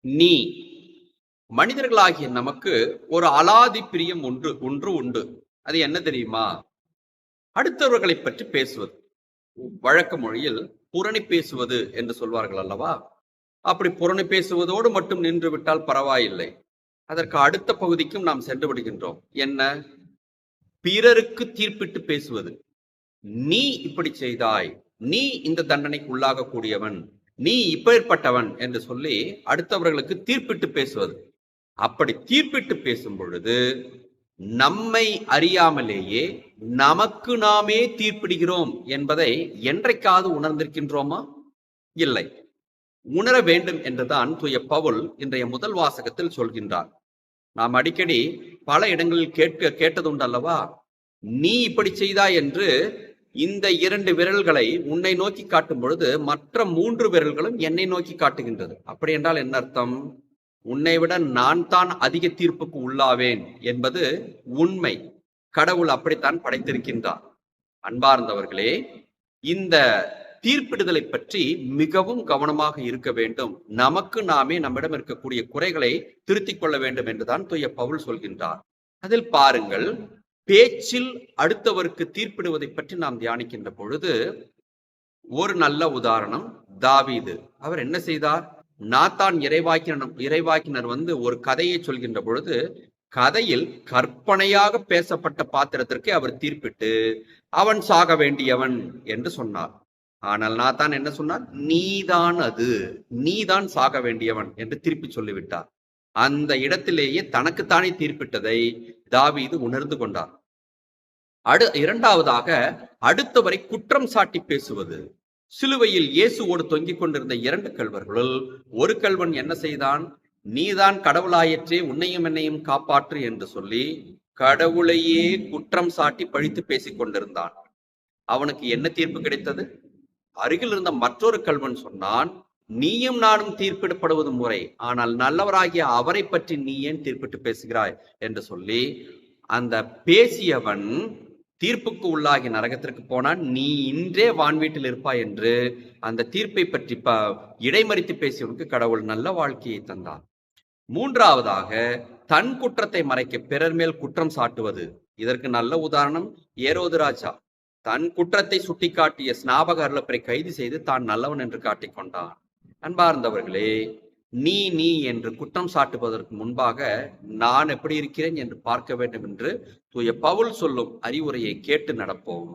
நீ. மனிதர்களாகிய நமக்கு ஒரு அலாதி பிரியம் ஒன்று ஒன்று உண்டு. அது என்ன தெரியுமா? அடுத்தவர்களை பற்றி பேசுவது. வழக்க மொழியில் புரணி பேசுவது என்று சொல்வார்கள் அல்லவா? அப்படி புரணி பேசுவதோடு மட்டும் நின்று விட்டால் பரவாயில்லை. அதற்கு அடுத்த பகுதிக்கும் நாம் சென்று விடுகின்றோம். என்ன? பிறருக்கு தீர்ப்பிட்டு பேசுவது. நீ இப்படி செய்தாய். நீ இந்த தண்டனைக்கு உள்ளாகக்கூடியவன். நீ இப்பேற்பட்டவன் என்று சொல்லி அடுத்தவர்களுக்கு தீர்ப்பிட்டு பேசுவது. அப்படி தீர்ப்பிட்டு பேசும் பொழுது நம்மை அறியாமலேயே நமக்கு நாமே தீர்ப்பிடுகிறோம் என்பதை என்றைக்காவது உணர்ந்திருக்கின்றோமா? இல்லை. உணர வேண்டும் என்றுதான் தூய பவுல் இன்றைய முதல் வாசகத்தில் சொல்கின்றார். நாம் அடிக்கடி பல இடங்களில் கேட்க கேட்டதுண்டு அல்லவா நீ இப்படி செய்தாய் என்று இந்த இரண்டு விரல்களை உன்னை நோக்கி காட்டும் பொழுது மற்ற மூன்று விரல்களும் என்னை நோக்கி காட்டுகின்றது. அப்படி என்றால் என்ன அர்த்தம்? உன்னை விட நான் தான் அதிக தீர்ப்புக்கு உள்ளாவேன் என்பது உண்மை. கடவுள் அப்படித்தான் படைத்திருக்கின்றார். அன்பார்ந்தவர்களே இந்த தீர்ப்பிடுதலை பற்றி மிகவும் கவனமாக இருக்க வேண்டும். நமக்கு நாமே நம்மிடம் இருக்கக்கூடிய குறைகளை திருத்திக் கொள்ள வேண்டும் என்றுதான் தூய பவுல் சொல்கின்றார். அதில் பாருங்கள் பேச்சில் அடுத்தவருக்கு தீர்ப்பிடுவதை பற்றி நாம் தியானிக்கின்ற பொழுது ஒரு நல்ல உதாரணம் தாவீது. அவர் என்ன செய்தார்? நாத்தான் இறைவாக்கினர் இறைவாக்கினர் வந்து ஒரு கதையை சொல்கின்ற பொழுது கதையில் கற்பனையாக பேசப்பட்ட பாத்திரத்திற்கு அவர் தீர்ப்பிட்டு அவன் சாக வேண்டியவன் என்று சொன்னார். ஆனால் நாத்தான் என்ன சொன்னார்? நீதான் அது நீதான் சாக வேண்டியவன் என்று திருப்பி சொல்லிவிட்டார். அந்த இடத்திலேயே தனக்குத்தானே தீர்ப்பிட்டதை தாவீது உணர்ந்து கொண்டார். அடு இரண்டாவதாக அடுத்தவரை குற்றம் சாட்டி பேசுவது. சிலுவையில் இயேசுவோடு தொங்கிக் கொண்டிருந்த இரண்டு கல்வர்களுள் ஒரு கல்வன் என்ன செய்தான்? நீதான் கடவுளாயிற்றே உன்னையும் என்னையும் காப்பாற்று என்று சொல்லி கடவுளையே குற்றம் சாட்டி பழித்து பேசிக் கொண்டிருந்தான். அவனுக்கு என்ன தீர்ப்பு கிடைத்தது? அருகில் இருந்த மற்றொரு கல்வன் சொன்னான் நீயும் நானும் தீர்ப்பிடப்படுவது முறை. ஆனால் நல்லவராகிய அவரை பற்றி நீ ஏன் தீர்ப்பிட்டு பேசுகிறாய்? என்று சொல்லி அந்த பேசியவன் தீர்ப்புக்கு உள்ளாகி நரகத்திற்கு போனான். நீ இன்றே வான்வீட்டில் இருப்பாய் என்று அந்த தீர்ப்பை பற்றி ப இடைமறித்து பேசியவனுக்கு கடவுள் நல்ல வாழ்க்கையை தந்தார் மூன்றாவதாக தன் குற்றத்தை மறைக்க பிறர் மேல் குற்றம் சாட்டுவது. இதற்கு நல்ல உதாரணம் ஏரோது ராஜா. தன் குற்றத்தை சுட்டிக்காட்டிய ஸ்நாபக அருளப்பரை கைது செய்து தான் நல்லவன் என்று காட்டிக்கொண்டான் அன்பார்ந்தவர்களே நீ நீ என்று குற்றம் சாட்டுவதற்கு முன்பாக நான் எப்படி இருக்கிறேன் என்று பார்க்க வேண்டும் என்று தூய பவுல் சொல்லும் அறிவுரையை கேட்டு நடப்போம்.